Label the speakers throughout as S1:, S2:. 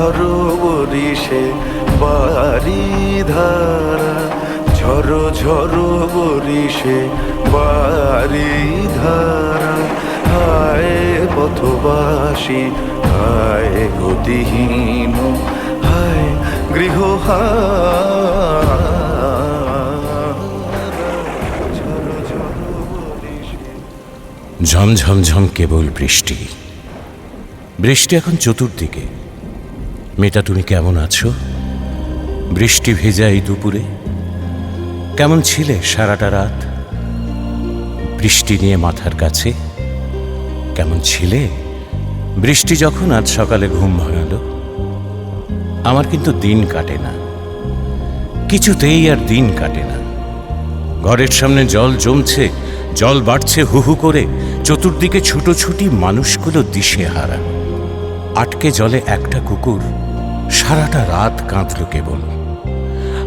S1: ঝড়ো বরিশে বাড়ি ধারা। ঝড়ো ঝড়ো বরিশে বাড়ি ধারা। হায় পথবাসী, হায় গতিহীন, হায় গৃহ ঝড়ো ঝড়ো বরিশে
S2: ঝমঝম ঝম কেবল বৃষ্টি। বৃষ্টি এখন চতুর্দিকে। মেয়েটা, তুমি কেমন আছো? বৃষ্টি ভেজা এই দুপুরে? কেমন ছিলে সারাটা রাত? বৃষ্টি নিয়ে মাথার কাছে? কেমন ছিলে? বৃষ্টি যখন আজ সকালে ঘুম ভাঙালো, আমার কিন্তু দিন কাটে না। কিছুতেই আর দিন কাটে না। ঘরের সামনে জল জমছে, জল বাড়ছে হু হু করে, চতুর্দিকে ছুটোছুটি মানুষগুলো দিশে হারা আটকে জলে একটা কুকুর সারাটা রাত কাঁদল কেবল।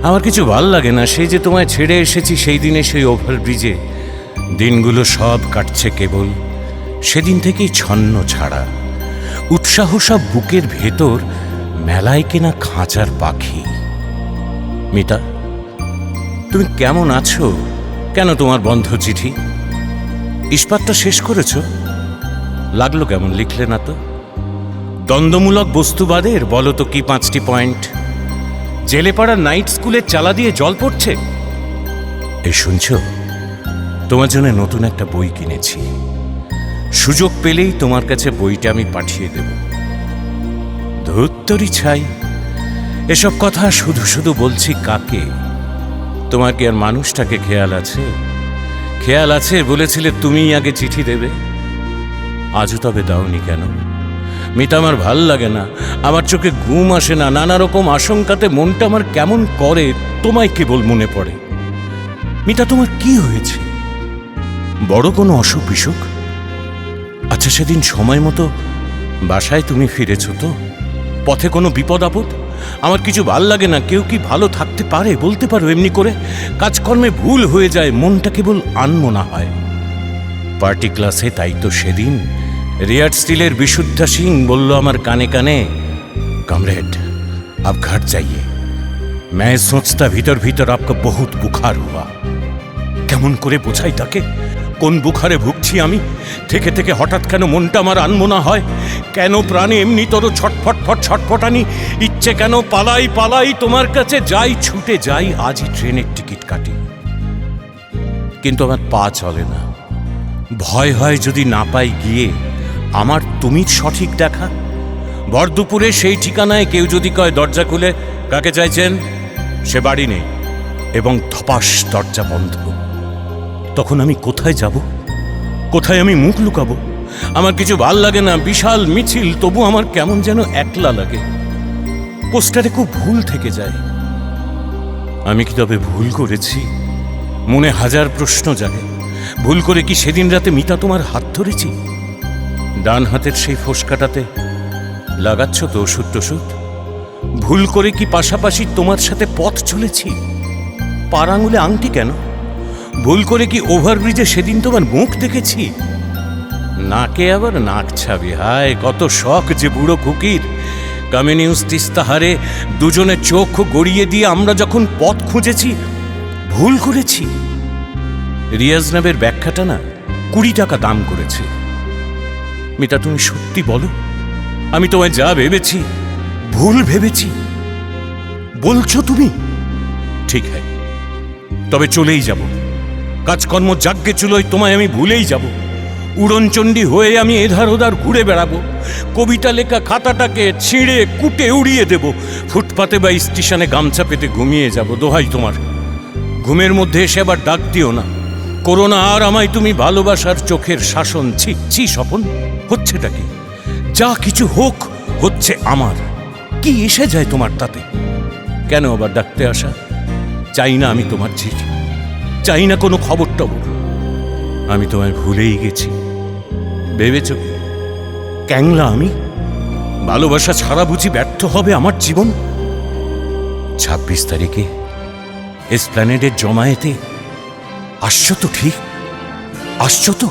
S2: আমার কিছু ভালো লাগে না, সেই যে তোমায় ছেড়ে এসেছি সেই দিনে সেই ওভারব্রিজে। দিনগুলো সব কাটছে কেবল, সেদিন থেকেই ছন্ন ছাড়া। উৎসাহ সব বুকের ভেতর, মেলায় কেনা খাঁচার পাখি। মিতা, তুমি কেমন আছো? কেন তোমার বন্ধ চিঠি? ইস্পাতটা শেষ করেছ? লাগল কেমন, লিখলে না তো? দ্বন্দ্বমূলক বস্তুবাদের বলো তো কি পাঁচটি পয়েন্ট? জেলেপাড়া নাইট স্কুলে চালা দিয়ে জল পড়ছে? এই শুনছ? তোমার জন্য নতুন একটা বই কিনেছি। সুযোগ পেলেই তোমার কাছে বইটা আমি পাঠিয়ে দেব। ধুত্তরি ছাই, এসব কথা শুধু শুধু বলছি কাকে? তোমার কি আর মানুষটাকে খেয়াল আছে? খেয়াল আছে বলেছিলে তুমিই আগে চিঠি দেবে। আজও তবে দাওনি কেন? মিতা আমার ভালো লাগে না। আমার চোখে ঘুম আসে না। নানা রকম আশঙ্কাতে মনটা আমার কেমন করে, তোমায় কেবল মনে পড়ে। মিতা, তোমার কি হয়েছে? বড় কোনো অসুখ বিসুখ? আচ্ছা সেদিন সময় মতো বাসায় তুমি ফিরেছ তো? পথে কোনো বিপদ আপদ? আমার কিছু ভালো লাগে না। কেউ কি ভালো থাকতে পারে? বলতে পারো এমনি করে। কাজকর্মে ভুল হয়ে যায়। মনটা কেবল আনমনা হয়। পার্টি ক্লাসে তাই তো সেদিন রিয়ার্ড স্টিলের বিশুদ্ধা সিং বলল আমার কানে কানে কমরেড আপ ঘর যাইয়ে मैं सोचता भीतर भीतर आपका बहुत बुखार हुआ কেমন করে বোঝাই তাকে কোন বুখারে ভুগছি আমি থেকে থেকে হঠাৎ কেন মনটা আমার আনমনা হয় কেন প্রাণে এমনি তোর ছটফট ফট ছটফটানি ইচ্ছে কেন পালাই পালাই তোমার কাছে যাই ছুটে যাই আজই ট্রেনের টিকিট কাটি কিন্তু আমার পা চলে না ভয় হয় যদি না পাই গিয়ে আমার তুমি সঠিক দেখা? ভর দুপুরে সেই ঠিকানায় কেউ যদি কয় দরজা খুলে, কাকে চাইছেন? সে বাড়ি নেই এবং ধপাস দরজা বন্ধ। তখন আমি কোথায় যাব? কোথায় আমি মুখ লুকাবো? আমার কিছু ভালো লাগে না, বিশাল মিছিল, তবু আমার কেমন যেন একলা লাগে। পোস্টারে খুব ভুল থেকে যায়। আমি কি তবে ভুল করেছি? মনে হাজার প্রশ্ন জাগে। ভুল করে কি সেদিন রাতে মিতা তোমার হাত ধরেছি? ডান হাতের সেই ফোসকাটাতে? লাগাচ্ছ তো ওষুধ টষুধ? ভুল করে কি পাশাপাশি তোমার সাথে পথ চলেছি? পার আঙুলে আংটি কেন? ভুল করে কি ওভারব্রিজে সেদিন তোমার মুখ দেখেছি? নাকে আবার নাক ছাবি, হায়, কত শখ যে বুড়ো কুকির। কমিউনিউস তিস্তাহারে দুজনে চোখ গড়িয়ে দিয়ে আমরা যখন পথ খুঁজেছি, ভুল করেছি। রিয়াজনাবের ব্যাখ্যাটা না কুড়ি টাকা দাম করেছে। মিতা, তুমি সত্যি বলো, আমি তোমায় যা ভেবেছি, ভুল ভেবেছি, বলছো তুমি? ঠিক হ্যাঁ তবে চলেই যাব। কাজকর্ম যাগ্যে চুলোয় তোমায় আমি ভুলেই যাব। উড়নচণ্ডী হয়ে আমি এধার ওধার ঘুরে বেড়াবো। কবিতা লেখা খাতাটাকে ছিঁড়ে কুটে উড়িয়ে দেব। ফুটপাতে বা স্টেশনে গামছা পেতে ঘুমিয়ে যাব, দোহাই তোমার। ঘুমের মধ্যে এসে আবার ডাক দিও না। করোনা আর আমায় তুমি ভালোবাসার চোখের শাসন, ছি ছি স্বপন, হচ্ছেটা কি? যা কিছু হোক, হচ্ছে আমার। কি এসে যায় তোমার তাতে? কেন আবার ডাকতে আসা? চাই না আমি তোমার চিঠি চাই না কোনো খবর টবর। আমি তোমায় ভুলেই গেছি। ভেবেছ? ক্যাংলা আমি? ভালোবাসা ছাড়া বুঝি ব্যর্থ হবে আমার জীবন? ছাব্বিশ তারিখে, এসপ্ল্যানেডের জমায়েতে আসছো তো ঠিক। আসছো তো